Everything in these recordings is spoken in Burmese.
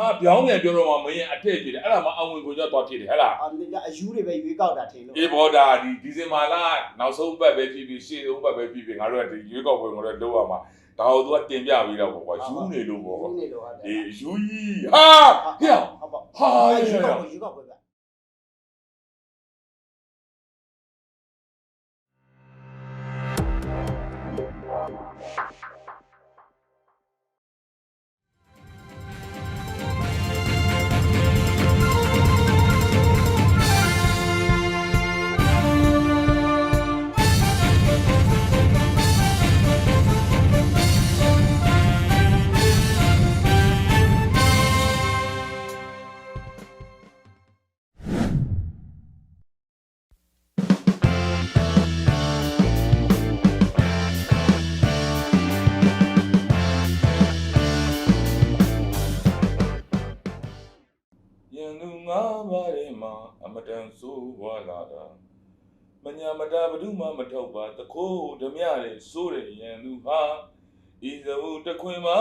ငါပြောင်းပြန်ပြောတော့မှမင်းအထက်ဖြစ်တယ်အဲ့ဒါမှအဝင်ကိုကြောက်သွားဖြစ်တယ်ဟဲ့လားအာဒီကအယူတွေပဲရွေးကောက်တာထင်လို့အေးဘောဒါဒီဒီဇင်ဘာလနောက်ဆုံးပတ်ပဲဖြစ်ဖြစ်ရှေ့ဆုံးပတ်ပဲဖြစ်ဖြစ်ငါတို့ကဒီရွေးကောက်ပွဲငါတို့လောက်ရမှာဒါကိုသူကတင်ပြပြီးတော့ပေါ့ကွာယူနေလို့ပေါ့ကွာယူနေလို့ဟုတ်တယ်အေးယူကြီးဟာဟဲ့ဟုတ်ပါဟာယူရရကောက်ယူကောက်ပဲ လာတာမညာမတာဘဒုမှမထောက်ပါတခိုးဓမြတဲ့စိုးတဲ့ရန်သူဟာဤဇဝတခွင်မှာ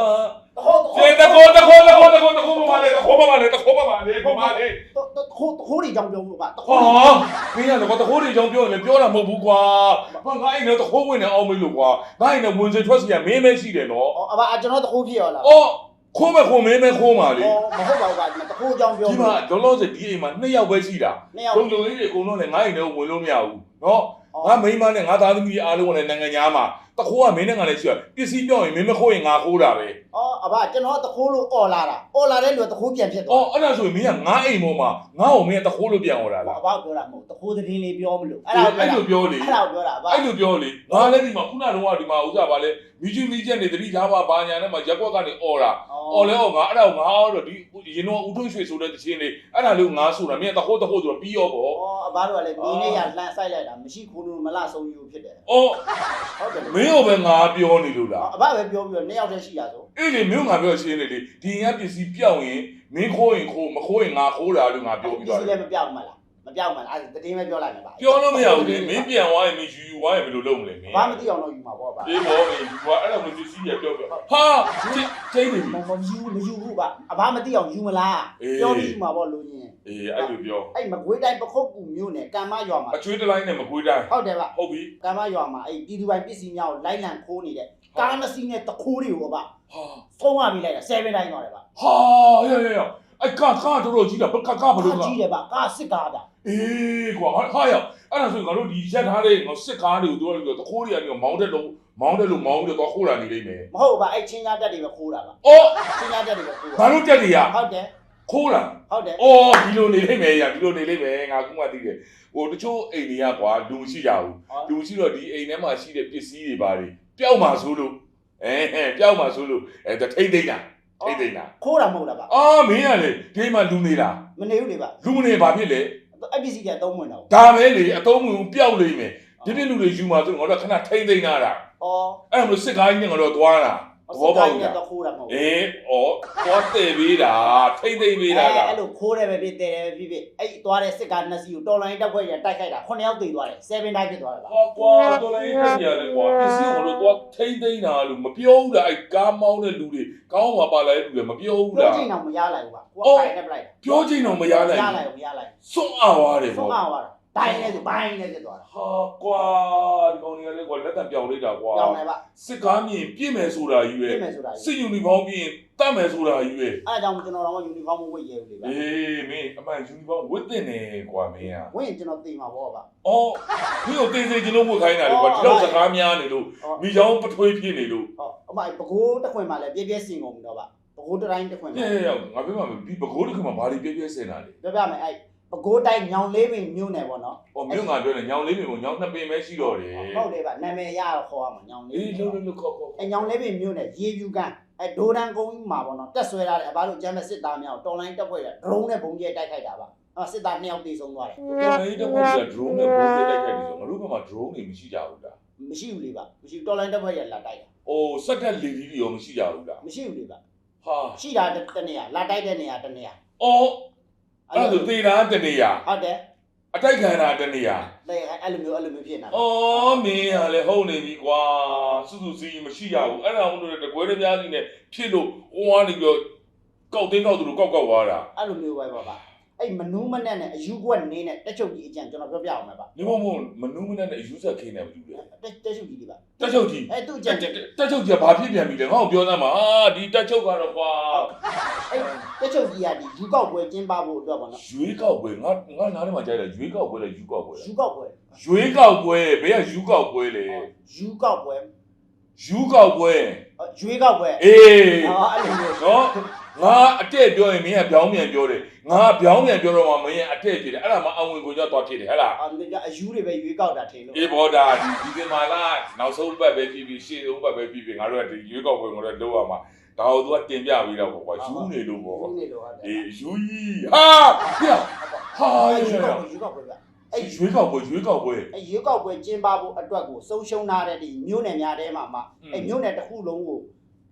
ဟုတ်ကျေတခိုးတခိုးတခိုးတခိုးတခိုးပါလေတခိုးပါလေတခိုးပါလေပါလေတော့ခိုးခိုးတွေကြောင့်ပြောမှုပါတဟာခိုးမင်းကတော့တခိုးတွေကြောင့်ပြောရင်ပြောတာမဟုတ်ဘူးကွာဘာငါအိမ်တော့တခိုးဝင်နေအောင်မလို့ကွာငါအိမ်တော့ဝင်စေထွက်စီကမင်းမရှိတယ်နော်အော်အဘကျွန်တော်တခိုးဖြစ်ရောလားအော် ခိုးမခိုးမင်းမခိုးပါလေအော်မဟုတ်ပါဘူးကတခိုးကြောင့်ပြောဒီမှာဒေါ်လောစဒီအိမ်မှာနှစ်ယောက်ပဲရှိတာနှစ်ယောက်လုံလုံလေးတွေအကုန်လုံးလည်းငါ့အိမ်ထဲဝင်လို့မရဘူးနော်ငါမိန်းမနဲ့ငါသားသမီးအားလုံးကလည်းနိုင်ငံသားမှာတခိုးကမင်းနဲ့ငါလည်းရှိရပစ္စည်းပြောင်းရင်မင်းမခိုးရင်ငါခိုးတာပဲအော်အဘကျွန်တော်တခိုးလို့អော်လာတာអော်လာတဲ့လူကတခိုးပြန်ဖြစ်သွားအော်အဲ့ဒါဆိုရင်မင်းကငါအိမ်ပေါ်မှာငါ့ကိုမင်းကတခိုးလို့ပြန်ဟောတာအဘလားအဘပြောတာမဟုတ်တခိုးသတင်းလေးပြောမလို့အဲ့အဲ့ဒါလိုပြောတာပြောလေအဲ့ဒါပြောတာအဘအဲ့လိုပြောလေငါလည်းဒီမှာခုနကတော့ဒီမှာဥစားပါလေ မီဂျူမီချက်နေတတိသားပါဘာညာနဲ့မှရက်ကွက်ကနေអော်တာអော်လဲអော်ငါအဲ့ဒါကိုငါတော့ဒီရင်တော့ဦးထွန်းရွှေဆိုတဲ့တခြင်းလေးအဲ့ဒါလေးငါဆိုတာမင်းကတခိုးတခိုးဆိုတော့ပြီးရောပေါ့ အော်အဘတို့ကလည်းဒီနေ့ရလှန်ဆိုင်လိုက်တာမရှိခိုးလို့မလဆုံးယူဖြစ်တယ် အော် ဟုတ်တယ် မင်းရောပဲငါပြောနေလို့လား အဘပဲပြောပြီးတော့နှစ်ယောက်တည်းရှိတာဆို အေးလေမြို့ငါပြောရှင်းနေလေဒီငါပစ္စည်းပြောင်းရင်မင်းခိုးရင်ခိုးမခိုးရင်ငါခိုးတာလို့ငါပြောပြီး ဒီ တော့ စီလည်းမပြောက်မှလား မပြောက်မှလားအဲ့ဒါသတင်းပဲပြောလိုက်မှာပါပြောလို့မရဘူးလေမင်းပြန်သွားရင်မင်းယူယူသွားရင်ဘယ်လိုလုပ်မလဲမင်းဘာမသိအောင်တော့ယူမှာပေါ့ဗျာအေးဘောမင်းယူသွားအဲ့ဒါမပစ္စည်းရပြောပြောဟာကျိတ်နေပြီမမယူမယူဘူးဗျအဘာမသိအောင်ယူမလားပြောပြီးယူမှာပေါ့လူချင်းအေးအဲ့လိုပြောအဲ့မကွေးတိုင်းပခုတ်ကူမြို့နယ်ကံမရွာမှာအချွေးတလိုင်းနဲ့မကွေးတိုင်းဟုတ်တယ်ဗျဟုတ်ပြီကံမရွာမှာအဲ့ပြည်သူပိုင်ပစ္စည်းများကိုလိုက်လံခိုးနေတဲ့ကားနှစ်စီးနဲ့တခိုးတွေကိုဗျဟာဖုံးရပြီးလိုက်တာ7တိုင်းသွားတယ်ဗျဟာရရရ အဲ့ကကားတော်တော်ကြီးတာဘကကားဘလို့ကကြီးတယ်ဗျကားစစ်ကားတာအေးကွာဟာရအဲ့ဒါဆိုငါတို့ဒီရက်ထားတဲ့ငါစစ်ကားတွေကိုတို့တခိုးတွေကနေမောင်းတဲ့လုံးမောင်းတဲ့လို့မောင်းပြီးတော့ခိုးတာနေလိမ့်မယ်မဟုတ်ဗျအဲ့ချင်းညာတက်တွေပဲခိုးတာဗျအော်ချင်းညာတက်တွေပဲခိုးဘာတာလို့တက်နေရဟုတ်တယ်ခိုးတာဟုတ်တယ်။အော်ဒီလိုနေလိမ့်မယ်ရဒီလိုနေလိမ့်မယ်ငါခုမှသိတယ်။ဟိုတချို့အိမ်တွေကကွာလူမရှိကြဘူး။လူရှိတော့ဒီအိမ်ထဲမှာရှိတဲ့ပစ္စည်းတွေပါတွေပျောက်မှာဆိုလို့အဲဟဲ့ပျောက်မှာဆိုလို့အဲတထိတ်သိမ့်တာ ထိတ်သိမ့်တာခိုးတာမဟုတ်လားဗျ။အာမင်းကလေဒီမှာလူနေတာမနေဘူးလေဗျလူမနေဘာဖြစ်လဲအဲ့ပစ္စည်းကအသုံးဝင်တော့ဒါပဲလေအတုံးဝင်ပျောက်လိမ့်မယ်။ဒီပြလူတွေယူမှာဆိုငါတို့ခဏထိတ်သိမ့်တာအော်အဲ့လိုစစ်ကားကြီးနဲ့ငါတို့သွားတာသ ဘောပေါက်စစ်လားတော့ခိုးတာမဟုတ်အေးဩသွားတည်ပေးတာထိတ်သိမ့်ပေးတာကအဲ့လိုခိုးတယ်ပဲဖြစ်တယ်ပဲဖြစ်ဖြစ်အဲ့သွားတဲ့စစ်ကားနှစ်စီးကိုတော်လိုင်းတက်ခွက်ရတိုက်ခိုက်တာ9ယောက်သေသွားတယ်7တိုင်းဖြစ်သွားတယ်ဗျဟောကွာတော်လည်းရရတယ်ကွာပစ္စည်းကိုတော့ထိမ့်သိမ့်တာလို့မပြောဘူးလားအဲကားမောင်းတဲ့လူတွေကောင်းမှာပါလာတဲ့လူတွေမပြောဘူးပြောလားချိန်တော့မရလိုက်ဘူးဗျကိုအော်ကတိုင်နဲ့ပလိုက်တာပြောချင်းတော့မရမနိုင်ရဘူးလိုက်ဘူးမရလိုက်စွန့်အားသွားတယ်ဘူးပေါ့ဆုံးအောင်သွားတာ ဒိုင်းနဲ့ဆိုဘိုင်းနဲ့ဖြစ်သွားတာဟာကွာဒီကောင်တွေကလည်းကွာလက်တံပြောင်းလိုက်တာကွာကြောင်းတယ်ဗျစစ်ကားမြင်ပြည့်မယ်ဆိုတာကြီးပဲပြင်မယ်ဆိုတာစစ်ယူနီဖောင်းပြင်တတ်မယ်ဆိုတာကြီးပဲအဲ့ဒါကြောင့်ကျွန်တော်တော့ယူနီဖောင်းမဝတ်ရဲဘူးလေဗျအေးမင်းအမှန်ယူနီဖောင်းဝတ်တင်နေကွာမင်းอ่ะဝင်ရင်ကျွန်တော်သိမှာပေါ့ဗျ အော်မင်းကိုတင်စေချင်လို့ဝတ်ခိုင်းတာလေကွာဒီလောက်စကားများနေလို့ဟောမိချောင်းပထွေးဖြစ်နေလို့ဟောအမဘကိုးတစ်ခွင်မှာလည်းပြည့်ပြည့်စင်ကုန်ပြီတော့ဗျဘကိုးတစ်တိုင်းတစ်ခွင်ဟဲ့မှာဟဲ့ငါပြောမှာဒီဘကိုးတစ်ခါမှဘာတွေပြည့်ပြည့်စင်တာလဲ ပြောပြမယ်အဲ့ ဘကိုးတိုင်းညောင်လေးပင်မြို့နယ်ပေါ့နော်။အော်မြို့ငါပြောတယ်ညောင်လေးပင်ကိုညောင်နှစ်ပင်ပဲရှိတော့တယ်ဟုတ်တယ်ဗျနာမည်ရတော့ခေါ်ရမှာညောင်။လေးအေးလုံးလုံးလုံးခေါက်ခေါက်အဲညောင်လေးပင်မြို့နယ်ရေပြူကန်အဲဒိုဒန်ကုန်းမှာပေါ့နော်တက်ဆွဲထားတယ်အဘတို့ကျမ်းမဲ့စစ်သားများကိုတော်လိုင်းတက်ခွဲရဒရုန်းနဲ့ဘုံကျဲတိုက်ခိုက်တာပါအဲစစ်သားနှစ်ယောက်တေဆုံးသွားတယ်။တော်လေးတော့က drone နဲ့ပုံပြတိုက်ခဲ့တယ်ဆိုငါတို့ဘက်မှာ drone တွေမရှိကြဘူးလားမရှိဘူးလေဗျမရှိဘူးတော်လိုင်းတက်ခွဲရလာတိုက်တာ။အိုးစက်တက်လေဒီတွေရောမရှိကြဘူးလားမရှိဘူးလေဗျ။ဟာရှိတာတစ်နေရာလာတိုက်တဲ့နေရာတစ်နေရာ။အော် အဲ့ဒါဆိုသေတာတနေရာဟုတ်တယ်အတိုက်ခံတာတနေရာတဲ့အဲ့လိုမျိုးအဲ့လိုမျိုးဖြစ်နေတာ။အော်မင်းကလည်းဟုတ်နေပြီကွာ။စုစုစည်းမရှိရဘူး။အဲ့ဒါမှမဟုတ်တကွဲတပြားစီနဲ့ဖြစ်လို့ဟိုကနေပြီးတော့ကောက်တင်းကောက်သူတို့ကောက်ကောက်သွားတာအဲ့လိုမျိုးပဲပါပါ အဲ့မနူးမနဲ့နဲ့အယူကွက်နေနဲ့တက်ချုပ်ကြီးအကြံကျွန်တော်ပြောပြအောင်မယ်ပါနေမမမနူးမနဲ့နဲ့ယူဆက်ခင်းနေမတူတယ်တက်တက်ချုပ်ကြီးဒီပါတက်ချုပ်ကြီးအဲ့သူ့အကြံတက်တက်ချုပ်ကြီးကဘာဖြစ်ပြန်ပြီလဲငါ့ကိုပြောသမ်းပါအာဒီတက်ချုပ်ကတော့ကွာအဲ့တက်ချုပ်ကြီးကဒီယူကောက်ပွဲကျင်းပဖို့အတွက်ပေါ့နော်ရွေးကောက်ပွဲငါငါနားထဲမှာကြားတယ်ရွေးကောက်ပွဲလဲယူကောက်ပွဲယူကောက်ပွဲရွေးကောက်ပွဲဘယ်ကယူကောက်ပွဲလဲယူကောက်ပွဲယူကောက်ပွဲရွေးကောက်ပွဲအေးအော်အဲ့လိုမျိုးနော် ငါအတက်ပြောရင်မင်းကပြောင်းပြန်ပြောတယ်ငါပြောင်းပြန်ပြောတော့မှမင်းကအတက်ဖြစ်တယ်အဲ့ဒါမှအဝင်ကိုကြောက်သွားဖြစ်တယ်ဟဲ့လားအော်ဒီကအယူတွေပဲရွေးကောက်တာထင်လို့အေးဘောဒါဒီဒီဇင်ဘာလနောက်ဆုံးပတ်ပဲဖြစ်ဖြစ်ရှေ့ဆုံးပတ်ပဲဖြစ်ဖြစ်ငါတို့ကဒီရွေးကောက်ပွဲကိုတော့လုပ်ရမှာဒါကိုသူကတင်ပြပြီးတော့ပေါ့ကွာယူနေလို့ပေါ့ကွာယူနေလို့ဟုတ်တယ်အေးယူကြီးဟာပြဟာအဲ့ရယူရကောက်ပွဲယူကောက်ပွဲကအဲ့ရွေးကောက်ပွဲရွေးကောက်ပွဲအဲ့ရွေးကောက်ပွဲကျင်းပဖို့အတွက်ကိုဆုံးရှုံးထားတဲ့ဒီမြို့နယ်များထဲမှာမှအဲ့မြို့နယ်တစ်ခုလုံးကို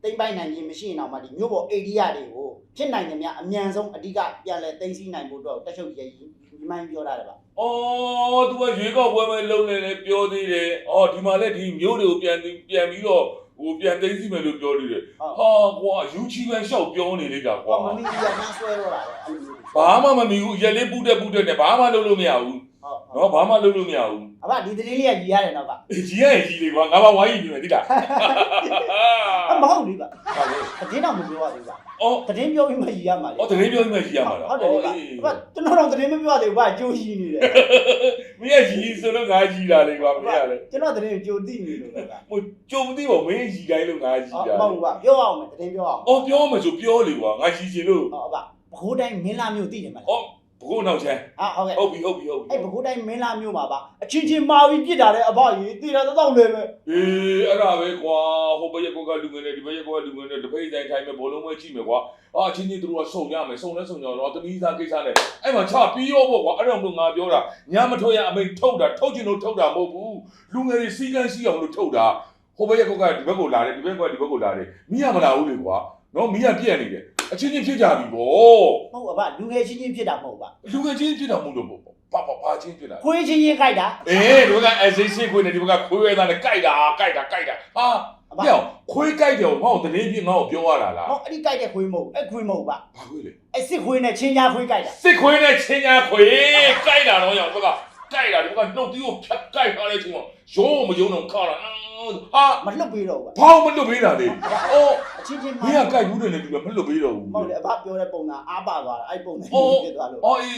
တိမ့်ပိုက်နိုင်ခြင်းမရှိရင်တော့မှဒီမြို့ပေါ်အေရီယာတွေကိုဖြစ်နိုင်တယ်များအမြန်ဆုံးအဓိကပြန်လဲသိမ်းဆည်းနိုင်ဖို့အတွက်တက်ချုပ်ကြီးဒီမှန်းပြောတာလေပါအော် तू ကရွေးကောက်ပွဲပဲလုပ်နေတယ်ပြောသေးတယ်အော်ဒီမှာလည်းဒီမျိုးတွေကိုပြန်ပြန်ပြီးတော့ဟိုပြန်သိမ်းစီမယ်လို့ပြောနေတယ်ဟာကွာယူချီပဲရှောက်ပြောနေလိုက်တာကွာဟောမမီဒီယာနှမ်းဆွဲတော့တာလေအဲ့လိုမျိုးဘာမှမမီဘူးရက်လေးပူတက်ပူတက်နဲ့ဘာမှလုပ်လို့မရဘူးဟုတ်ဟုတ်နော်ဘာမှလုပ်လို့မရဘူးအဘဒီသတင်းလေးကကြီးရတယ်နော်ဗျကြီးရဲ့ကြီးလေးကွာငါဘာဝိုင်းနေမယ်တိတာအ မဟုတ်ဘူးဗျဟာလေသတင်းတော့မပြောရသေးဘူးဗျအော်သတင်းပြောပြီးမှကြီးရမှာလေအော်တရင်ပြောမှကြီးရမှာလားဟုတ်တယ်ဗျဗျကျွန်တော်တော့သတင်းမပြောရသေးဘူးဗျကြိုးရှိနေတယ်မင်းရဲ့ကြီးဆိုတော့ငါကြီးလာလေကွာမင်းရလေကျွန်တော်သတင်းကြိုသိနေလို့ပဲဗျဟိုကြုံသိပါမင်းကြီးတိုင်းလို့ငါကြီးဟုတ်လာမဟုတ်ဘူးဗျပြောအောင်မယ်သတင်းပြောအောင်အော်ပြောမှဆိုပြောလေကွာငါကြီးချင်လို့ဟုတ်ဗျဘခိုးတိုင်းမင်းလာမျိုးသိတယ်မလားအော် ဘကိုးနောက်ချမ်းဟာဟုတ်ကဲ့ဟုတ်ပြီဟုတ်ပြီဟုတ်ပြီအဲ့ဘခိုးတိုင်းမင်းလာမျိုးမှာဗျအချင်းချင်းမာပြီးပြစ်တာလေအဘကြီးသိတာတော့လေပဲအေးအဲ့ဒါပဲကွာဟိုဘရက်ကောကလူငယ်နဲ့ဒီဘရက်ကောကလူငယ်နဲ့တပိတ်တိုင်းထိုင်မဲ့ဘောလုံးပွဲကြည့်မယ်ကွာအာချင်းချင်းတို့ကစုံရမယ်စုံလဲစုံကြတော့တမီးသားကိစ္စနဲ့အဲ့မှာချပြီးရောပေါ့ကွာအဲ့တော့ငါပြောတာညမထွက်ရအမိန်ထုတ်တာထုတ်ချင်လို့ထုတ်တာမဟုတ်ဘူးလူငယ်တွေစီကန်းစီအောင်လို့ထုတ်တာဟိုဘရက်ကောကဒီဘက်ကိုလာတယ်ဒီဘက်ကောဒီဘက်ကိုလာတယ်မီးရမလာဘူးလေကွာ နော်မီးရပြက်နေတယ်အချင်းချင်းဖြစ်ကြပြီဗောဟုတ်အဘလူငယ်ချင်းချင်းဖြစ်တာမဟုတ်ဗျလူငယ်ချင်းဖြစ်တာမဟုတ်လို့ပေါ့ပါပါပါချင်းဖြစ်တာခွေးချင်းချင်းခိုက်တာအေးဒီဘက်ကအစိစိခွေးနဲ့ဒီဘက်ကခွေးရဲသားနဲ့ကြိုက်တာကြိုက်တာကြိုက်တာဟာအဘပြောင်းခွေးကြိုက်တယ်ငါ့ကိုတရင်ပြငါ့ကိုပြောရတာလားဟောအဲ့ဒီခိုက်တဲ့ခွေးမဟုတ်အဲ့ခွေးမဟုတ်ဗျဘာခွေးလဲအဲ့စစ်ခွေးနဲ့ချင်းညာခွေးခိုက်တာစစ်ခွေးနဲ့ချင်းညာခွေးကြိုက်တာတော့ရောဘက်က ကြိုက်တာဒီဘက်ကနှုတ်သီးကိုဖြတ်ကြိုက်ထားတဲ့အချိန်မှာရိုးမယုံတော့ခါတာဟာမလှုပ်ပေးတော့ဘူးဗျဘောင်းမလွတ်ပေးတာလေအော်အချင်းချင်းမင်းကကြိုက်ဘူးတယ်လေဒီကမလွတ်ပေးတော့ဘူးဟုတ်တယ်အဘပြောတဲ့ပုံစံအားပါသွားတာအဲ့ပုံစံအော်ဖြစ်သွားလို့အော်အေး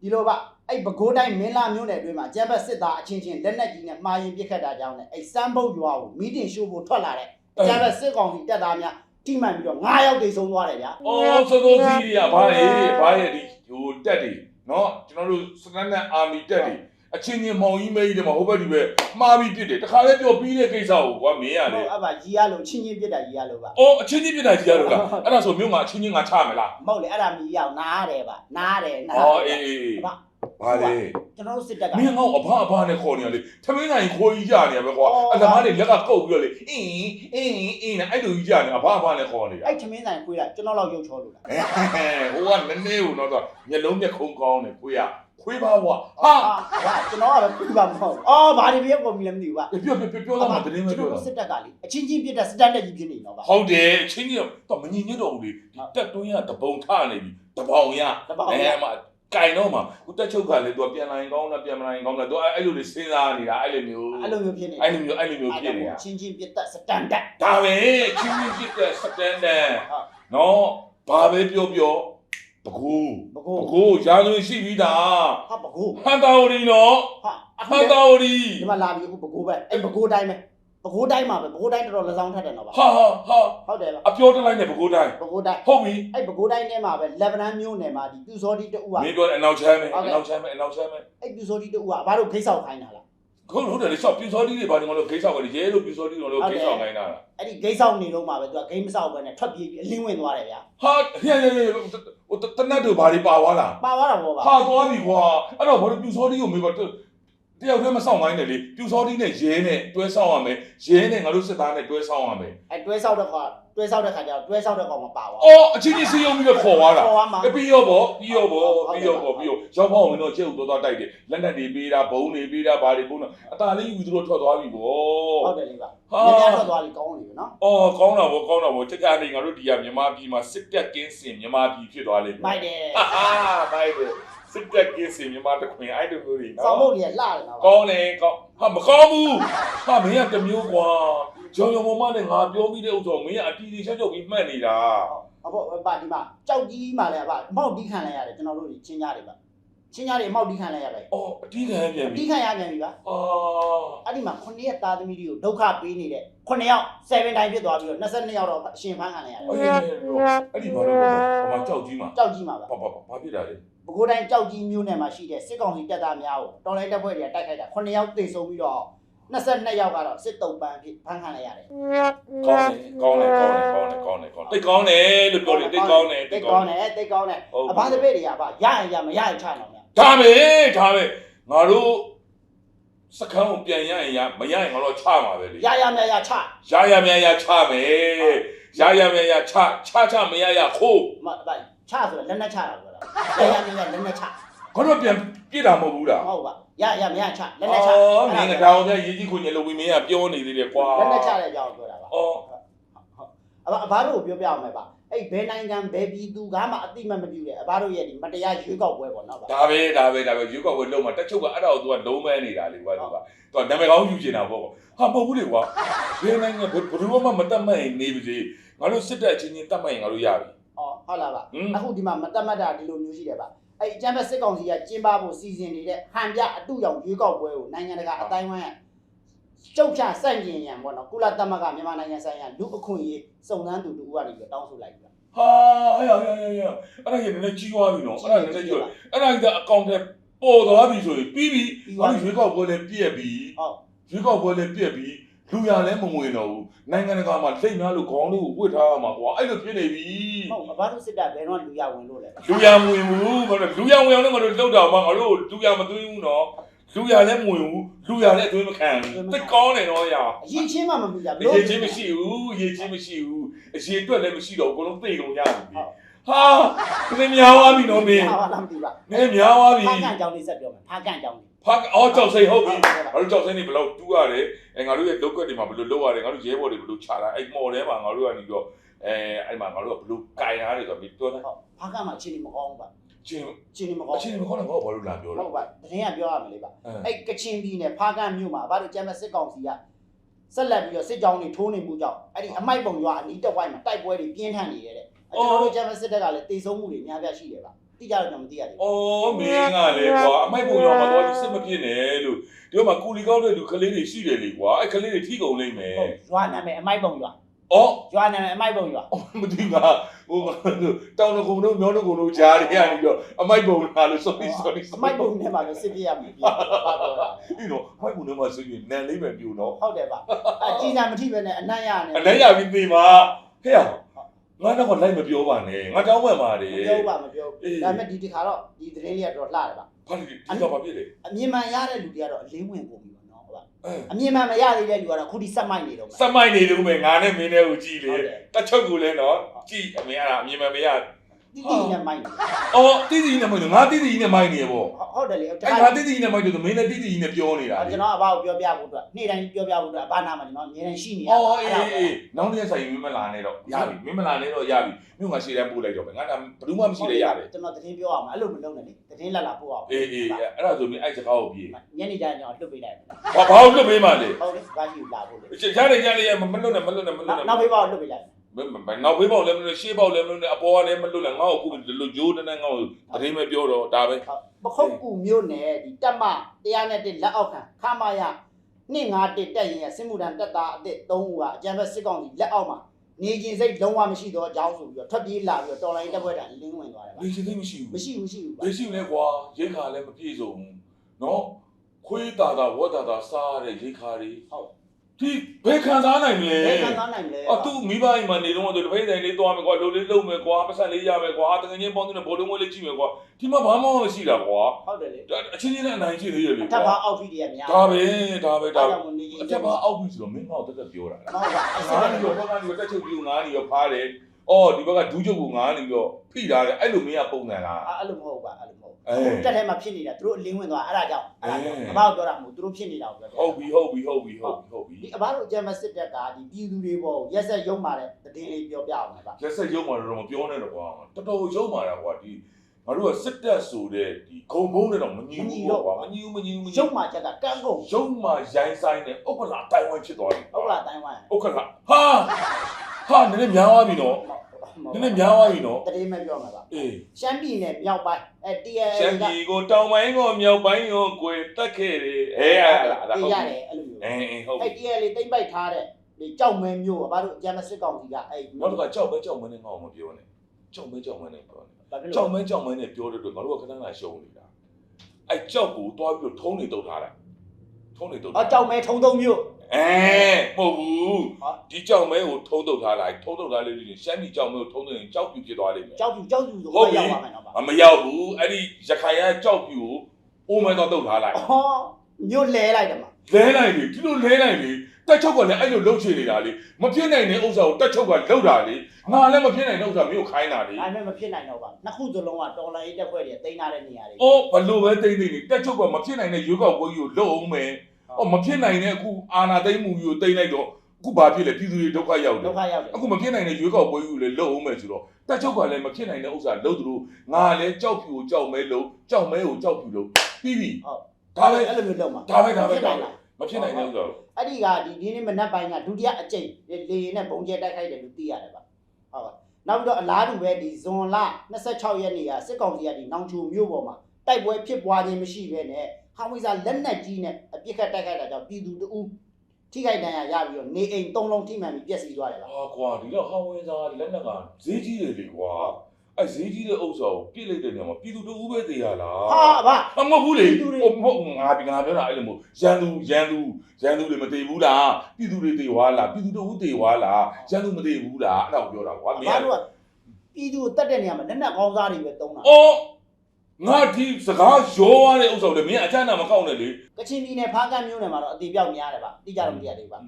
ဒီလိုပါအဲ့ဘကိုးတိုင်းမင်းလာမျိုးနယ်အတွင်းမှာကျမ်းဘတ်စစ်သားအချင်းချင်းလက်နက်ကြီးနဲ့မှားရင်ပစ်ခတ်တာကြောင့်လည်းအဲ့စမ်းပုတ်ရွာကိုမီးတင်ရှိုးဖို့ထွက်လာတဲ့ကျမ်းဘတ်စစ်ကောင်စီတပ်သားများထိမှန်ပြီးတော့9ယောက်တိတ်ဆုံးသွားတယ်ဗျာအော်စောစောစီးရဘာလေဘာရဲ့ဒီဟိုတက်တွေ နော်ကျွန်တော်တို့စတန်ဒတ်အာမီတက်တွေအချင်းချင်းမောင်ကြီးမဲကြီးတွေမှာဟိုဘက်ဒီဘက်မှားပြီးပြစ်တယ်တခါလဲပြောပြီးတဲ့ကိစ္စကိုကွာမင်းရလေဟုတ်အဘကြီးရလို့ချင်းချင်းပြစ်တာကြီးရလို့ပါအော်အချင်းချင်းပြစ်တာကြီးရလို့လားအဲ့ဒါဆိုမြို့မှာအချင်းချင်းငါချမလားမဟုတ်လေအဲ့ဒါမြည်ရောက်နားတယ်ပါနားတယ်နားအော်တအေးယ်အေးအေးအဘ ဘာလဲကျွန်တော်တို့စစ်တပ်ကမင်းငါ့ကိုအဖအဖနဲ့ခေါ်နေရလေသမင်းနိုင်ခိုးကြီးကြနေရပဲကွာအော်အသမားတွေလက်ကကုတ်ပြီးတော့လေအင်းအင်းအင်းနဲ့အဲ့လိုကြီးကြနေအဖအဖနဲ့ခေါ်နေတာအဲ့သမင်းဆိုင်ခွေးတာကျွန်တော်လောက်ရုပ်ချောလို့လားဟဲ့ဟိုကနည်းနည်းကိုတော့မျက်လုံးမျက်ခုံးကောင်းနေခွေးရခွေးပါကွာဟာဟာကျွန်တော်ကပဲခွေးပါမဟုတ်အော်ဘာတွေပြောကုန်ပြီလဲမသိဘူးပါပြောပြောပြောပြောတော့မှတင်းမကျွန်ပြောတော်တော့စစ်တပ်ကလေအချင်းချင်းပြစ်တဲ့စစ်တပ်လက်ကြီးဖြစ်နေတော့ပါဟုတ်တယ်အချင်းကြီးတော့မငြင်းညွတ်တော့ဘူးလေတက်တွင်းရတပုံထနေပြီတပေါင်ရတပောက်အဲရမှာ ကင်တော့မှာခုတက်ချုပ်ကလည်းသူကပြန်လာရင်ကောင်းလားပြန်မလာရင်ကောင်းလားသူအဲ့လိုလေးစဉ်းစားနေတာအဲ့လိုမျိုးအဲ့လိုမျိုးဖြစ်နေအဲ့လိုမျိုးအဲ့လိုမျိုးဖြစ်နေတာချင်းချင်းပြစ်တဲ့စတန်ဒတ်ဒါပဲချင်းချင်းဖြစ်တဲ့စတန်ဒတ်ဟုတ်နော်ဘာပဲပြောပြောပကူဘကိုပကူရာဇဝင်ရှိပြီးသားဟာဘကိုဟန်တာဝရီနော်ဟာအဟဖေန်တာဝရီဒီမှာလာပြီးအခုဘကိုပဲအဲ့ဘကိုတိုင်းပဲ ဘကိုတိုင်းမှာပဲဘကိုတိုင်းတော်တော်လက်ဆောင်ထက်တယ်နော်ပါဟာဟာဟာဟုတ်တယ်ပါအပြောတလိုက်နဲ့ပကူတိုင်းဘကိုတိုင်းဟုတ်ပြီအဲ့ဘကိုတိုင်းထဲမှာပဲလက်ဗနန်မျိုးနယ်မှာဒီပြူစောတီတူကမင်းပြောတဲ့အနောက်ချမ်းမယ်အနောက်ချမ်းမယ်အနောက်ချမ်းမယ်အဲ့ပြူစောတီတူကဘာလို့ခိတ်ဆောက်ခိုင်းတာလဲခုဟုတ်တယ်လေရှော့ပြူစောတီတွေဘာဒီမလို့ဂိတ်ဆောက်ကြတယ်ရဲလို့ပြူစောတီတွေလို့ဂိတ်ဆောက်ခိုင်းတာလားအဲ့ဒီဂိတ်ဆောက်နေတော့မှာပဲသူကဂိမ်းမဆောက်ပဲနဲ့ထွက်ပြေးပြီးအလင်းဝင်သွားတယ်ဗျာဟာဟဲ့ဟဲ့ဟဲ့ဟိုတနတ်တို့ဘာတွေပါသွားလားပါသွားတာပေါ့ပါဟာသွားပြီကွာအဲ့တော့ဘာလို့ပြူစောတီကိုမေးပါ တယောက်တည်းမဆောင်ခိုင်းတယ်လေပြူစောတီနဲ့ရဲနဲ့တွဲဆောင်ရမယ်ရဲနဲ့ငါတို့စစ်သားနဲ့တွဲဆောင်ရမယ်အဲ့တွဲဆောက်တော့ကတွဲဆောက်တဲ့ခါကျတော့တွဲဆောက်တဲ့ကောင်မပါဘူး အော်အချင်းချင်းစီယုံပြီးတော့ခေါ်သွားတာခေါ်သွားမှာ အပြီးရောပေါ့ပြီးရောပေါ့ဟုတ်ပြီးရောပေါ့ပြီးရောရောက်ပေါင်းဝင်တော့ကျဲဥတော်တော်တိုက်တယ်လက်နက်တွေပေးတာဘုံတွေပေးတာဘာတွေပုံတော့အตาလေးယူသူတို့ထွက်သွားပြီပေါ့ ဟုတ်တယ်လေပါဟာ နည်းနည်းထွက်သွားပြီကောင်းနေပြီနော်အော်ကောင်းတာပေါ့ကောင်းတာပေါ့ကြကြနေငါတို့ဒီကမြန်မာပြည်မှာစစ်တက်ကင်းစင်မြန်မာပြည်ဖြစ်သွားလိမ့်မယ်မိုက်တယ်ဟာမိုက်တယ် စစ်တက်ကင်းစင်မြန်မာတခွင်အဲ့လိုမျိုးတွေနော်ဆောင်းမုတ်ကြီးလှတယ်နော်ကောင်းတယ်ကောင်းဟာမကောင်းဘူးဟာမင်းကတစ်မျိုးကွာကြောင်ကြောင်မမနဲ့ငါပြောပြီးတဲ့ဥစ္စာကိုမင်းကအတီးတီချက်ချက်ပြီးမှတ်နေတာအဖို့ပါဒီမှာကြောက်ကြီးမှလည်းပါအမောက်တီးခံလိုက်ရတယ်ကျွန်တော်တို့ချင်းကြတယ်ပါချင်းကြတယ်အမောက်တီးခံလိုက်ရတယ်အော်အတီးခံပြန်ပြီတီးခံရပြန်ပြီပါအာအဲ့ဒီမှာ9ရက်သားသမီးတွေကိုဒုက္ခပေးနေတဲ့9ယောက်7တိုင်းဖြစ်သွားပြီးတော့22ယောက်တော့အရှင်ဖမ်းခံလိုက်ရတယ်အဲ့ဒီအဲ့ဒီဘာလို့ဘာမှကြောက်ကြီးမှာကြောက်ကြီးမှာပါဘာဘာဘာဖြစ်တာလဲ ဘကိုးတိုင်းကြောက်ကြီးမျိုးနယ်မှာရှိတဲ့စစ်ကောင်စီတပ်သားများကိုတော်လိုင်းတပ်ဖွဲ့တွေကတိုက်ခိုက်တာ9ယောက်သေဆုံးပြီးတော့22ယောက်ကတော့စစ်တုံးပန်းဖြစ်ဖမ်းခံလိုက်ရတယ်ကောင်းတယ်ကောင်းတယ်ကောင်းတယ်ကောင်းတယ်ကောင်းတယ်ကောင်းတယ်တိတ်ကောင်းတယ်လို့ပြောတယ်တိတ်ကောင်းတယ်တိတ်ကောင်းတယ်တိတ်ကောင်းတယ်ဟုတ်အဘာတပည့်တွေကပါရရင်ရမရရင်ချတော့များဒါပဲဒါပဲငါတို့စကန်းကိုပြန်ရရင်ရမရရင်ငါတို့ချမှာပဲလေရရမြရချရရမြန်ရချမယ်ရရမြန်ရချချချမရရခိုးမအပိုင် ချဆိုတော့လက်နဲ့ချတာပြောတာရရရရလက်နဲ့ချခတော့ပြန်ပြစ်တာမဟုတ်ဘူးလားဟုတ်ပါရရမရချလက်နဲ့ချအော်ငင်္ဂတောင်ပြရေးကြီးခွင့်ရလို့ဝီမင်းကပြောနေသေးတယ်ကွာလက်နဲ့ချတဲ့အကြောင်းပြောတာပါအော်အဘအဘတို့ပြောပြအောင်မယ်ပါအဲ့ဘယ်နိုင်ငံဘယ်ပြည်သူကမှအတိမတ်မပြုတယ်အဘတို့ရဲ့ဒီမတရားရွေးကောက်ပွဲပေါ့နော်ဗျဒါပဲဒါပဲဒါပဲရွေးကောက်ပွဲလုံးမှာတချို့ကအဲ့ဒါကိုသူကလုံးမဲနေတာလေကွာသူကသူကနာမည်ကောင်းယူချင်တာပေါ့ကွာဟာမဟုတ်ဘူးလေကွာဘယ်နိုင်ငံဘယ်သူမှမတတ်မှတ်ရင်နေပြီငါတို့စစ်တပ်အချင်းချင်းတတ်မှတ်ရင်ငါတို့ရပြီ ဟုတ်လားပါဟင်အခုဒီမှာမတတ်မှတ်တာဒီလိုမျိုးရှိတယ်ပါအဲ့အကြမ်းဖက်စစ်ကောင်စီကကျင်းပဖို့စီစဉ်နေတဲ့ဟန်ပြအတူရောင်ရွေးကောက်ပွဲကိုနိုင်ငံတကာအတိုင်းဝိုင်းကကျုပ်ချစန့်ကျင်ရန်ပေါ့နော်ကုလသမဂ္ဂမြန်မာနိုင်ငံဆိုင်ရာလူအခွင့်အရေးစုံစမ်းသူတူကနေပြီးတောင်းဆိုလိုက်ပြီဟာဟဲ့ဟဲ့ဟဲ့ဟဲ့အဲ့ဒါကြီးလည်းကြီးသွားပြီနော်အဲ့ဒါလည်းကြီးသွားအဲ့ဒါကြီးကအကောင့်ထဲပေါ်သွားပြီဆိုရင်ပြီးပြီငါတို့ရွေးကောက်ပွဲလည်းပြည့်ပြီဟုတ်ရွေးကောက်ပွဲလည်းပြည့်ပြီလူရလည်းမမဝင်တော့ဘူး နိုင်ငံတကာမှာလိတ်များလို့ခေါင်းလေးကိုဝှက်ထားရမှာကွာအဲ့လိုဖြစ်နေပြီဟုတ်အဘတို့စစ်တပ်ဘယ်တော့လူရဝင်လို့လဲလူရမဝင်ဘူးဘာလို့လူရဝင်အောင်လည်းငါတို့လောက်တာမှငါတို့လူရမသွင်းဘူးနော်လူရလည်းမဝင်ဘူးလူရလည်းအသွင်းမခံဘူးတိတ်ကောင်းတယ်နော်ရာအရင်ချင်းမှမမြင်ကြအရေးချင်းမရှိဘူးအရေးချင်းမရှိဘူးအရေးအတွက်လည်းမရှိတော့ဘူးအကုန်လုံးသိကုန်ရပြီဟာနည်းများသွားပြီနော်မင်းဟာလားမသိပါနည်းများသွားပြီဖားကန်ကြောင်းလေးဆက်ပြောမယ်ဖားကန်ကြောင်းလေး ဖာအော်ကြောက်စိတ်ဟုတ်ပြီငါတို့ကြောက်စိတ်နေဘယ်လောက်တူးရတယ်အဲငါတို့ရဲ့လောက်ကက်တွေမှာဘယ်လိုလုပ်ရတယ်ငါတို့ရဲဘော်တွေဘယ်လိုခြာတာအဲ့မော်ထဲမှာငါတို့ကနေပြီးတော့အဲအဲ့မှာငါတို့ကဘယ်လိုကင်ထားတယ်ဆိုတော့ပြောတယ်ဟုတ်ဖားကန်မှာချင်းနေမကောင်းဘူးပါချင်းချင်းနေမကောအင်းချင်းမခေါ်တော့ငါဘာလို့လာပြောလဲဟုတ်ပါတရင်ကပြောရမယ်လေပါအဲအဲ့ကချင်ပြည်နယ်ဖားကန်မြို့မှာဘာလို့ကျမ်းမစစ်ကောင်စီကဆက်လက်ပြီးတော့စစ်ကြောင်းတွေထိုးနေမှုကြောင့်အဲ့ဒီအမိုက်ပုံရွာအနီးတစ်ဝိုက်မှာတိုက်ပွဲတွေပြင်းထန်နေတယ်တဲ့ကျွန်တော်တို့ကျမ်းမစစ်တပ်ကလည်းတိတ်ဆုံးမှုတွေများပြားရှိတယ်ပါ တိကျတော့ကျွန်တော်မသိရသေးဘူးအော်မင်းကလေကွာအမိုက်ပုံရောမှာတော့စစ်မဖြစ်နဲ့လို့ဒီမှာကူလီကောက်တဲ့လူကလေးတွေရှိတယ်လေကွာအဲ့ကလေးတွေထိကုန်လိမ့်မယ်ဟုတ်ရွာနာမည်အမိုက်ပုံရွာအော်ရွာနာမည်အမိုက်ပုံရွာမသိပါဟိုတောင်တကုံတို့မြောင်းတကုံတို့ကြားတွေကနေတော့အမိုက်ပုံလာလို့ sorry sorry အမိုက်ပုံနဲ့မှာလည်းစစ်ပြရမယ်ပါတော့တာပြီးတော့အမိုက်ပုံတို့မှာဆိုရင်နန်လေးပဲပြူနော်ဟုတ်တယ်ပါအကြည်နာမထိပဲနဲ့အနံ့ရနေအလဲရပြီးသိမှာဟဲ့ ငါတော့လိုက်မပြောပါနဲ့ငါတောင်းပန်ပါတယ်မပြောပါမပြောအေးဒါပေမဲ့ဒီတစ်ခါတော့ဒီသတင်းလေးကတော့လှတယ်ပါဘာလို့ဒီတော့ဘာဖြစ်လဲအမြင်မှန်ရတဲ့လူတွေကတော့အလင်းဝင်ကုန်ပြီပေါ့နော်ဟုတ်ပါအဲအမြင်မှန်မရသေးတဲ့လူကတော့ခုဒီစက်မိုက်နေတော့မှာစမိုက်နေလို့မယ်ငါနဲ့မင်းနဲ့ကိုကြည့်လေဟုတ်တယ်တချုပ်ကိုလည်းနော်ကြည့်အမေအဲ့ဒါအမြင်မမရ တိတိနဲ့မိုက်နေအော်တိတိနဲ့မိုက်လို့ငါတိတိနဲ့မိုက်နေပေါ့ဟုတ်တယ်လေအဲ့ငါတိတိနဲ့မိုက်လို့မင်းနဲ့တိတိနဲ့ပြောနေတာလေကျွန်တော်အဘကိုပြောပြဖို့အတွက်နေ့တိုင်းပြောပြဖို့အတွက်အဘနာမှာကျွန်တော်အမြဲတမ်းရှိနေရအော်အေးအေးနောက်တစ်ရက်ဆိုင်မင်းမလာနဲ့တော့ရပြီမင်းမလာနဲ့တော့ရပြီမြို့ငါရှေ့တန်းပို့လိုက်တော့ပဲငါကဘယ်သူမှမရှိလေရတယ်ကျွန်တော်သတင်းပြောအောင်အဲ့လိုမလုပ်နဲ့လေသတင်းလက်လာပို့အောင်အေးအေးအဲ့ဒါဆိုရင်အဲ့စကားကိုပြေးညနေကျရင်ကျွန်တော်လွတ်ပေးလိုက်ဘာဘာလို့လွတ်ပေးမှလဲဟုတ်လေဘာရှိလာဖို့လေရတယ်ရတယ်မလွတ်နဲ့မလွတ်နဲ့မလွတ်နဲ့နောက်ဖေးပါလွတ်ပေးလိုက် နောက်ဖေးပေါက်လည်းမလွတ်ရှေ့ပေါက်လည်းမလွတ်နဲ့အပေါ်ကလည်းမလွတ်နဲ့ငါ့ကိုအခုလွတ်ဂျိုးနဲ့ငါ့ကိုသတင်းပဲပြောတော့ဒါပဲပခုတ်ကူမျိုးနဲ့ဒီတက်မတရားနဲ့တက်လက်အောက်ခံခမရ251တက်ရင်ရစစ်မှုထမ်းတက်တာအစ်စ်3ဦးကအကြံဖက်စစ်ကောင်စီလက်အောက်မှာနေခြင်းစိတ်လုံးဝမရှိတော့အကြောင်းဆိုပြီးတော့ထွက်ပြေးလာပြီးတော့တော်လိုင်းတက်ပွဲတန်လင်းဝင်သွားတယ်ဗျဒီစိတ်မရှိဘူးမရှိဘူးမရှိဘူးဗျဒီရှိလဲကွာရိတ်ခါလည်းမပြည့်စုံဘူးနော်ခွေးတာတာဝတ်တာတာစားရတဲ့ရိတ်ခါတွေဟုတ် ဒီဘယ်ခံစားနိုင်မလဲဘယ်ခံစားနိုင်မလဲအော်သူမိဘအိမ်မှာနေတော့သူတပိတ်တိုင်လေးသွားမယ်ကွာလိုလေးလုံးမယ်ကွာပတ်စံလေးရမယ်ကွာတကယ်ချင်းပေါင်းတဲ့ဘောလုံးဝဲလေးကြည့်မယ်ကွာဒီမှာဘာမှမရှိတာကွာဟုတ်တယ်လေဒါအချင်းချင်းနဲ့အနိုင်ရှိသေးရလေအထက်ဘာအောက်ဖီတွေကများဒါပဲဒါပဲဒါဒါပဲကြောင့်မနေကြီးအချက်ဘာအောက်ပြီဆိုတော့မင်းမောက်တက်တက်ပြောတာလားဟုတ်ပါအစငါးကနေတော့ဘက်ကနေတက်ချုပ်ပြီးငါးနေရောဖားတယ်အော်ဒီဘက်ကဒူးချုပ်ကိုငါးနေပြီးတော့ဖိထားတယ်အဲ့လိုမင်းကပုံစံလားအဲ့လိုမဟုတ်ပါအဲ့လိုမဟုတ်အဲ တက်ထဲမှာဖြစ်နေတာသူတို့အလင်းဝင်သွားအဲ့ဒါကြောင့်အဲ့ဒါကြောင့်အဲအဘောက်ပြောတာမဟုတ်သူတို့ဖြစ်နေတာကိုပြောဟုတ်ပြီဟုတ်ပြီဟုတ်ပြီဟုတ်ပြီဟုတ်ပြီဒီအဘာတို့အကြမ်းမစစ်တက်ကဒီပြည်သူတွေပေါ်ရက်ဆက်ရုံမာတဲ့တည်င်းလေးပြောပြအောင်ပါရက်ဆက်ရုံမှာတော့မပြောနဲ့တော့ကွာတော်တော်ရုံမှာတာကွာဒီငါတို့ကစစ်တက်ဆိုတဲ့ဒီဂုံဘုံနဲ့တော့မညီဘူးပေါ့ကွာမညီဘူးမညီဘူးမညီရုံဘူးမာချက်ကကန်းကုန်ရုံမှာရိုင်းဆိုင်နဲ့ဥက္ကလာတိုင်ဝမ်ဖြစ်သွားပြီဟုတ်လားတိုင်းဝိုင်းဥက္ကလာဟာဟာနည်းနည်းများသွားပြီနော် နည်းနည်းများသွားပြီနော်တည်င်းမပြောမှာပါအေးရှမ်းပြည်နယ်မြောက်ပိုင်းအဲ TNL ရှမ်းပြည်ကိုတောင်ပိုင်းကိုမြောက်ပိုင်းကိုကိုယ်တက်ခဲ့တယ်အဲအဲ့ဒါဒါအေးဟုတ်ရပြီတယ်အဲ့လိုမျိုးအဲအေးဟုတ်အဲပြီ TNL တိမ့်ပိုက်ထားတဲ့ဒီကြောက်မဲမျိုးအဘာတို့အကြမ်းမစစ်ကောင်စီကအဲနောက်တစ်ခါကြောက်ပဲကြောက်မနဲ့ငါ့ကိုမပြောနဲ့ကြောက်ပဲကြောက်မနဲ့ပြောနေဘာဖြစ်ကြောလို့က်မဲကြောက်မဲနဲ့ပြောတဲ့အတွက်ငါတို့ကခဏခဏရှုံးနေတာအဲကြောက်ကိုတွားပြီးတော့ထုံးနေတုတ်ထားလိုက်ထုံးနေတုတ်အော်ကြောက်မဲထုံထုံမျိုး အဲမဟုတ်ဘူးဟာဒီကြောက်မဲကိုထုံးတုတ်ထားလိုက်ထုံးတုတ်ထားလို့ရှိရင်ရှမ်းပြည်ကြောက်မဲကိုထုံးတုတ်ရင်ကြောက်ပြူဖြစ်သွားလိမ့်မယ်ကြောက်ပြူကြောက်ပြူဆိုဟုတ်ပြီရောက်ပါမယ်နော်ပါအမရောက်ဘူးအဲ့ဒီရခိုင်ကကြောက်ပြူကိုအိုးမဲတော့တုတ်ထားလိုက်ဟောမျိုးလဲလိုက်တယ်မှာလဲလိုက်လေဒီလိုလဲလိုက်လေတက်ချုပ်ကလည်းအဲ့လိုလှုပ်ချနေတာလေမဖြစ်နိုင်တဲ့ဥစ္စာကိုတက်ချုပ်ကလှုပ်တာလေငါလည်းမဖြစ်နိုင်တဲ့ဥစ္စာမျိုးခိုင်းတာလေဒါပေမဲ့မဖြစ်နိုင်တော့ပါနှစ်ခုစလုံးကတော်လိုင်းတက်ဖွဲ့တွေတိန်းထားတဲ့နေရာတွေအော်ဘလို့ပဲတိမ့်သိနေတက်ချုပ်ကမဖြစ်နိုင်တဲ့ရွေးကောက်ပွဲကြီးကိုလှုပ်အောင်မယ် အော်မဖြစ်နိုင်တဲ့အခုအာနာသိမ့်မှုကြီးကိုတိမ့်လိုက်တော့အခုဘာဖြစ်လဲပြည်သူတွေဒုက္ခရောက်တယ်ဒုက္ခရောက်တယ်အခုမဖြစ်နိုင်တဲ့ရွေးကောက်ပွဲကြီးကိုလည်းလှုပ်အောင်မယ်ဆိုတော့တက်ချုပ်ကလည်းမဖြစ်နိုင်တဲ့ဥစ္စာလှုပ်သလိုငါလည်းကြောက်ဖြူကိုကြောက်မဲလို့ကြောက်မဲကိုကြောက်ဖြူလို့ပြီးပြီဒါပဲအဲ့လိုမျိုးလုပ်မှာဒါပဲဒါပဲဖြစ်ဒါနိုင်ပဲလားမဖြစ်နိုင်တဲ့ဥစ္စာကိုအဲ့ဒီကဒီဒီနေ့မနက်ပိုင်းကဒုတိယအကြိမ်လေရင်နဲ့ပုံကျဲတိုက်ခိုက်တယ်လို့သိရတယ်ပါဟုတ်ပါနောက်ပြီးတော့အလားတူပဲဒီဇွန်လ26ရက်နေ့ကစစ်ကောင်စီကဒီနောင်ချိုမြို့ပေါ်မှာတိုက်ပွဲဖြစ်ပွားခြင်းမရှိဘဲနဲ့ ဟောင်ဝိဇာလက်နက်ကြီးနဲ့အပြစ်ခတ်တိုက်ခိုက်တာကြောင့်ပြည်သူတအူးထိခိုက်ဒဏ်ရာရပြီးတော့နေအိမ်၃လုံးထိမှန်ပြီးပျက်စီးသွားတယ်ပါဟာကွာဒီတော့ဟောင်းဝင်းစားလက်နက်ကဈေးကြီးတယ်လေကွာအဲဈေးကြီးတဲ့ဥစ္စာကိုပြစ်လိုက်တဲ့နေရာမှာပြည်သူတူဦးပဲသေးရလားဟာဗာအမဟုတ်ဘူးလေပြည်သူတွေဟိုမဟုတ်ငါဒီငါပြောတာအဲ့လိုမဟုတ်ရန်သူရန်သူရန်သူတွေမသေးဘူးလားပြည်သူတွေသေးွားလားပြည်သူတူဦးသေးွားလားရန်သူမသေးဘူးလားအဲ့ဒါကိုပြောတာကွာမင်းဘာကလို့ကပြည်သူကိုတတ်တဲ့နေရာမှာလက်နက်ကောင်းစားတွေပဲတုံးတာအော် ငါဒီစကားရောရတဲ့ဥစ္စာကိုလည်းမင်းအချမ်းနာမကောက်နဲ့လေကချင်ပြည်နယ်ဖားကန့်မြို့နယ်မှာတော့အသေးပြောက်များတယ်ပါတိကျတော့မသိရသေးဘူးပါ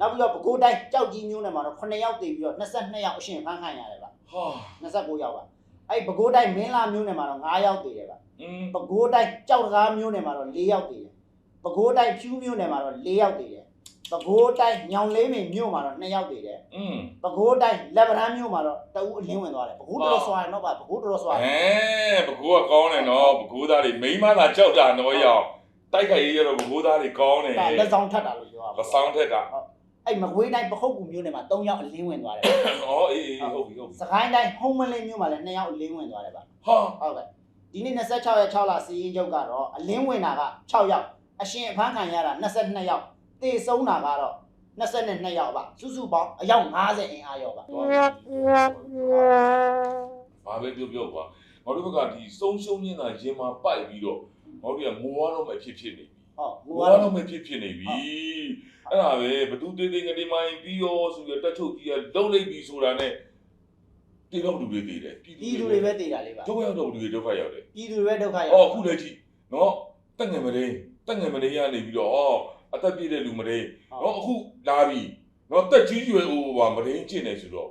နောက်ပြီးတော့ပဲခူးတိုင်းကြောက်ကြီးမြို့နယ်မှာတော့9ယောက်သေပြီးတော့22ယောက်အရှင်ဖမ်းခံရတယ်ပါဟာ29ယောက်ပါအဲ့ပဲခူးတိုင်းမင်းလာမြို့နယ်မှာတော့9ယောက်သေတယ်ပါอืมပဲခူးတိုင်းကြောက်စကားမြို့နယ်မှာတော့4ယောက်သေတယ်ပဲခူးတိုင်းဖြူးမြို့နယ်မှာတော့4ယောက်သေတယ် ပဲခူးတိုင်းညောင်လေးပင်မြို့မှာတော့2ယောက်သေတယ်อืมပဲခူးတိုင်းလက်ဗရန်မြို့မှာတော့တအူးအလင်းဝင်သွားတယ်ပဲခူးတော်တော်ဆွာရတော့ပါပဲခူးတော်တော်ဆွာအဲဘကိုးကကောင်းတယ်နော်ဘကိုးသားတွေမိန်းမသာကြောက်တာနော်ရောက်တိုက်ခိုက်ရေးရတော့ဘကိုးသားတွေကောင်းတယ်ဒါလက်ဆောင်ထပ်တာလို့ပြောရမဆောင်ထက်တာအဲ့မကွေးတိုင်းပခုတ်ကူမြို့နယ်မှာ3ယောက်အလင်းဝင်သွားတယ်ဩအေးအေးဟုတ်ပြီဟုတ်ပြီစကိုင်းတိုင်းဟုံးမလင်းမြို့မှာလည်း2ယောက်အလင်းဝင်သွားတယ်ပါ ဟာဟုတ်ကဲ့ဒီနေ့26ရက်6လစီရင်ချုပ်ကတော့အလင်းဝင်တာက6ယောက်အရှင်အဖမ်းခံရတာ22ယောက် တေဆုံးတာကတော့22ယောက်ပါစုစုပေါင်းအယောက်90အင်အားရောက်ပါဘာပဲပြောပြောကွာငါတို့ဘက်ကဒီစုံရှုံးနေတာရင်မှာပိုက်ပြီးတော့ငါတို့ကငိုရတော့မှဖြစ်ဖြစ်နေပြီဟုတ်ငိုငိုရရတော့တော့မှဖြစ်ဖြစ်နေပြီအဲ့ဒါပဲဘသူသေးသေးငတိမိုင်းပြီးရောဆိုရတက်ချုပ်ကြီးကလုံးလိုက်ပြီဆိုတာနဲ့တေတော့လူတွေသေးတယ်ပြည်သူတွေပဲတည်တာလေးပါဒုက္ခရောက်တော့လူတွေဒုက္ခရောက်တယ်ပြည်သူတွေပဲဒုက္ခရောက်အော်အခုလည်းကြည့်နော်တက်ငယ်မလေးတက်ငယ်မလေးရနေပြီးတော့ အော်အသက်ပြည့်တဲ့လူမလေးနော်အခုလာပြီနော်တက်ကြီးရွယ်ဟိုပါမရင်းကျင့်နေဆိုတော့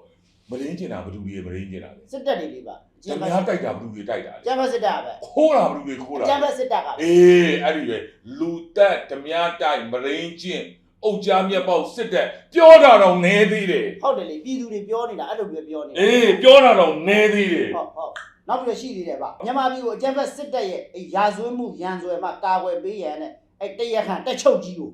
မရင်းကျင့်တာဘယ်သူတွေမရင်းကျင့်တာလဲစစ်တပ်တွေလေးပါကျန်များတိုက်တာဘယ်သူတွေတိုက်တာလဲကျမ်းဖတ်စစ်တပ်ကပဲခိုးတာဘယ်သူတွေခိုးတာကျမ်းဖတ်စစ်တပ်ကပဲအေးအဲ့ဒီပဲလူတက်ဓမြတိုက်မရင်းကျင့်အုတ်ကြားမြက်ပေါက်စစ်တက်ပြောတာတော့နဲသေးတယ်ဟုတ်တယ်လေပြည်သူတွေပြောနေတာအဲ့လိုပဲပြောနေတာအေးပြောတာတော့နဲသေးတယ်ဟုတ်ဟုတ်နောက်ပြီးတော့ရှိသေးတယ်ဗျမြန်မာပြည်ကိုအကြမ်းဖက်စစ်တပ်ရဲ့အဲရာဇဝတ်မှုရန်ဆွဲမှကာကွယ်ပေးရန်နဲ့ အဲတရခန့်တက်ချုပ်ကြီးကို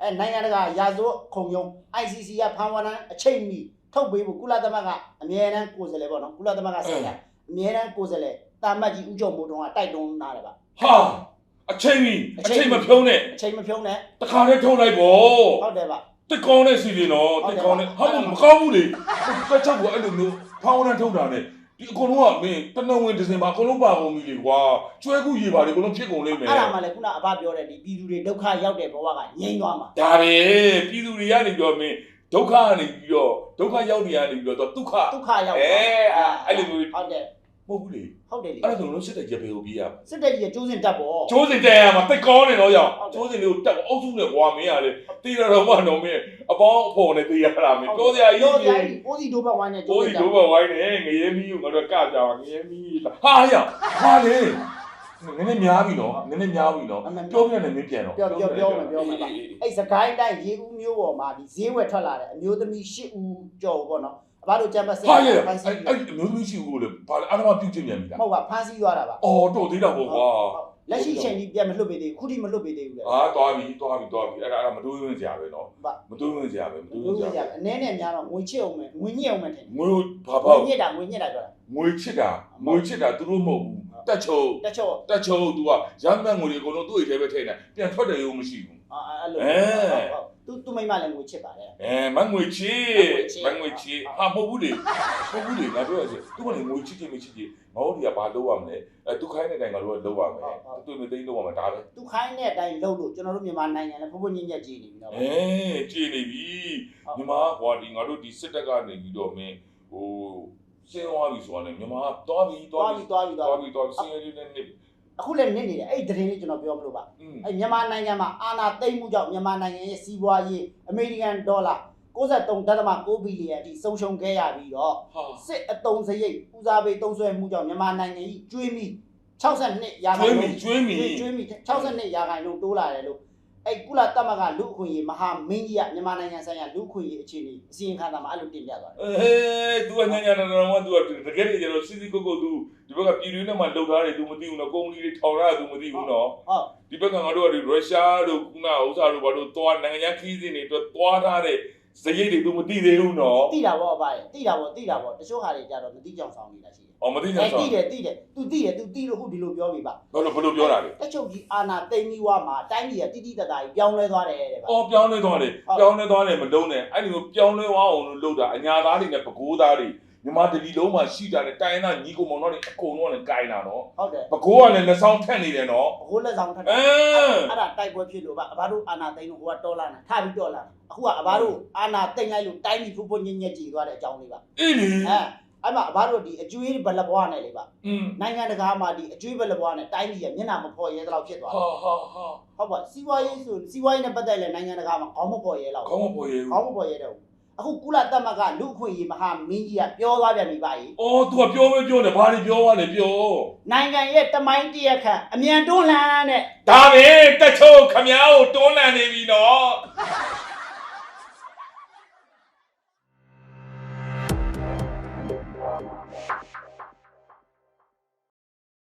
အဲနိုင်ငံတကာရာဇဝတ်ခုံရုံး ICC ကဖန်ဝရန်အချိန်မီထုတ်ပေးဖို့ကုလသမဂ္ဂအမြဲတမ်းကိုယ်စားလှယ်ပေါ့နော်ကုလသမဂ္ဂဆိုင်ရာအမြဲတမ်းကိုယ်စားလှယ်တာမတ်ကြီးဦးကျော်မိုးတုံးကတိုက်တွန်းလာတယ်ဗျဟာအချိန်ကြီးအချိန်မဖြုံးနဲ့အချိန်မဖြုံးနဲ့တခါတည်းထုတ်လိုက်ပေါ့ဟုတ်တယ်ဗျတက်ကောင်းတဲ့စီလေးနော်တက်ကောင်းတဲ့ဟာမကောင်းဘူးလေတက်ချုပ်ကအဲ့လိုမျိုးဖောင်းဝန်းထုတ်တာနဲ့ ဒီအကုန်လုံးကမင်းတနဝင်ဒဇင်မှာအကုန်လုံးပါကုန်ပြီလေကွာကျွဲခုရေပါလေအကုန်လုံးဖြစ်ကုန်လိမ့်မယ်အဲ့ဒါမှလည်းခုနအဘပြောတဲ့ဒီပြည်သူတွေဒုက္ခရောက်တဲ့ဘဝကငြိမ်းသွားမှာဒါပဲပြည်သူတွေကနေပြီးတော့မင်းဒုက္ခကနေပြီးတော့ဒုက္ခရောက်နေရနေပြီးတော့ဒုက္ခဒုက္ခရောက်အဲအဲ့လိုမျိုးဟုတ်တယ် မဟုတ်ဘူးလေဟုတ်တယ်လေအဲ့ဒါဆိုလို့စစ်တဲ့ရပေကိုပြီးရမှာစစ်တပ်ကြီးကကျိုးစင်တက်ပေါ့ကျိုးစင်တဲရမှာတိတ်ကောင်းနေတော့ရောင်ဟုတ်တယ်ကျိုးစင်လေးကိုတက်အုပ်စုနဲ့ကွာမင်းရလေတီးရတော့မှတော့မင်းအပေါင်းအဖော်နဲ့တီးရတာမင်းပြောစရာကြီးပြောစရာကြီးကြီးအိုးစီဒိုဘဝိုင်းနဲ့ကျိုးကိုစင်ကြီးတက်တို့ဘဝိုင်းနေငရဲမီးကိုငါတို့ကကြအောင်ငရဲမီးဟာရဟာလေနည်းနည်းများပြီနော်နည်းနည်းများပြီနော်ပြောပြနေမင်းပြန်တော့ပြောပြောပြောမယ်ပြောမယ်ပါအဲ့စကိုင်းတိုင်းရေဦးမျိုးပေါ်မှာဒီဈေးဝယ်ထွက်လာတဲ့အမျိုးသမီး၈ဦးကျော်ပေါ့နော်အ ဘတို့ကျမ်းပတ်စဟာရဖမ်းဆီးအဲ့အဲ့အမျိုးသမီးရှိဦးကိုလေဘာလဲအားမပြုတ်ချင်မြန်ပြီလားမဟုတ်ပါဖမ်းဆီးသွားတာပါအော်တော့သေးတာပေါ့ကွာလက်ရှိချိန်ကြီးပြန်မလွတ်ပေးသေးဘူးခုထိမလွတ်ပေးသေးဘူးလေဟာသွားပြီသွားပြီသွားပြီအဲ့ဒါအဲ့ဒါမတွေးဝင်စရာပဲနော်ပါမတွေးဝင်စရာပဲမတွေးလူဝင်စကြီးရာကြအနည်းနဲ့များတော့ငွေချစ်အောင်မယ်ငွေညစ်အောင်မယ်ထင်တယ်ငွေဘာငွေပေါ့ညစ်တာငွေညစ်တာပြောတာငွေချစ်တာငွေချစ်တာသူတို့မဟုတ်ဘူးတက်ချုံတချို့တက်ချုံ तू ကရမ်းမှန်ငွေတွေအကုန်လုံးသူ့အိတ်ထဲပဲထည့်နေပြန်ထွက်တယ်ရုံမရှိဘူးအဲ့လို သူသူမိမလည်းငွေချစ်ပါတယ် အဲမငွေချစ်မငွေချစ်ဟာမဟုတ်ဘူးလေမဟုတ်ဘူးလေငါပြောရစီသူကလည်းငွေချစ်ချင်မချစ်ချင်မဟုတ်ဒီကဘာလုပ်ရမလဲအဲသူခိုင်းတဲ့တိုင်ကတော့လုပ်ရမယ်သူ့မိသိန်းလုပ်ရမှာဒါပဲသူခိုင်းတဲ့အတိုင်းလုပ်လို့ကျွန်တော်တို့မြန်မာနိုင်ငံလည်းဖုန်းဖုန်းညက်ညက်ကြည့်နေပြီတော့အဲကြည်နေပြီမြန်မာကွာဒီငါတို့ဒီစစ်တပ်ကနေပြီးတော့မင်းဟိုစင်းသွားပြီဆိုတာနဲ့မြန်မာသွားပြီသွားသွားပြီပြီသွားပြီသွားသွားပြီပြီသွားပြီစင်းရည်နဲ့နေ အခုလည်းနစ်နေတယ်အဲ့ဒီသတင်းလေးကျွန်တော်ပြောမလို့ပါอืมအဲ့မြန်မာနိုင်ငံမှာအာဏာသိမ်းမှုကြောင့်မြန်မာနိုင်ငံရဲ့စီးပွားရေးအမေရိကန်ဒေါ်လာ63.6ဘီလီယံအထိဆုံးရှုံးခဲ့ရပြီးတော့ဟာစစ်အတုံးစရိတ်ဦးစားပေးသုံးစွဲမှုကြောင့်မြန်မာနိုင်ငံကြီးကျွေးမိ62ရာခိုကျွေးင်မီနှုန်းကျွေးမီကျွေးမိ62ရာခိုင်နှုန်းတိုးလာတယ်လို့ အဲ့ကုလသမဂ္ဂလူ့အခွင့်အရေးမဟာမင်းကြီးကမြန်မာနိုင်ငံဆိုင်ရာလူ့အခွင့်အရေးအခြေအနေအစီရင်ခံစာမှာအဲ့လိုတင်ပြသွားတယ် အေး तू ကညညနာနာမ तू ကတကယ်တကယ်တော့စီစီကိုကို तू ဒီဘက်ကပြည်တွင်းထဲမှာလှုပ်ထားတယ် तू မသိဘူးနော်ကုမ္ပဏီတွေထောင်ထားတယ် तू မသိဘူးနော် ဟုတ် ဒီဘက်ကငါတို့ကဒီရုရှားတို့ခုနဥစ္စာတို့ဘာလို့သွားနိုင်ငံခြားခီးစဉ်တွေအတွက်သွားထားတဲ့ စရိတ်တွေ तू မသိသေးဘူးနော် တိတာပေါ့အဘရဲ့တိတာပေါ့တိတာပေါ့တချို့ဟာတွေကြတော့မတိကြောင်ဆောင်နေတာရှိတယ် အော်မသိကြ အဲ့ ဆော တိတယ်တိတယ် तू တိတယ် तू တိလို့ဟုတ်ဒီလိုပြောပြီပါ ဘာလို့ဘယ်လိုပြောတာလဲ တက်ချုပ်ကြီးအာနာသိမ့်ပြီးွားမှာတိုင်းပြည်ကတိတိတတ်တာကြီးပြောင်းလဲသွားတယ်တဲ့ဗျာ အော်ပြောင်းလဲသွားတယ်ပြောင်းလဲသွားတယ်မလုံးနဲ့အဲ့ဒီလိုပြောင်းလဲသွားအောင်လို့လုပ်တာအညာသားတွေနဲ့ပကိုးသားတွေ မြန်မာတလီလုံးမှာရှိတာတဲ့တိုင်းသားညီကောင်မောင်တို့တွေအကုန်လုံးကလည်းကြိုင်တာနော်ဟုတ်တယ်ပကိုးကလည်းလက်ဆောင်ထက်နေတယ်နော်ဘိုးလက်ဆောင်ထပ်အတာမ်အဲ့ဒါတိုက်ပွဲဖြစ်လို့ဗျအဘတို့အာနာသိမ့်လို့ဟိုကတော်လာတာထပြီးတော်လာတာအခုကအဘတို့အာနာသိမ့်လိုက်လို့တိုင်းပြည်ဖူးဖူးညင်ညက်ကြည်သွားတဲ့အကြောင်းလေးပါအေးလေအဲအဲ့မှာအဘတို့ဒီအကျွေးဘလဘွားနဲ့လေပါอืมနိုင်ငံတကာမှာဒီအကျွေးဘလဘွားနဲ့တိုင်းပြည်ကမျက်နှာမဖော်ရဲသလောက်ဖြစ်သွားတယ်ဟာဟာဟာဟုတ်ပါစီးပွားရေးဆိုစီးပွားရေးနဲ့ပတ်သက်လဲနိုင်ငံတကာမှာခေါင်းမဖော်ရဲတော့ခေါင်းမပေါ်ရဘူးခေါင်းမဖော်ရဲတော့ အခုကုလသမဂ္ဂလူ့အခွင့်အရေးမဟာမင်းကြီးကပြောသွားပြန်ပြီပါကြီး။အော် तू ကပြောမပြောနဲ့ဘာတွေပြောသွားလဲပြောနိုင်ငံရဲ့တမိုင်းတရက်ခန့်အမြန်တွန်းလှန်တဲ့။ဒါပဲတက်ချုပ်ခမ ्या ကိုတွန်းလှန်နေပြီနော်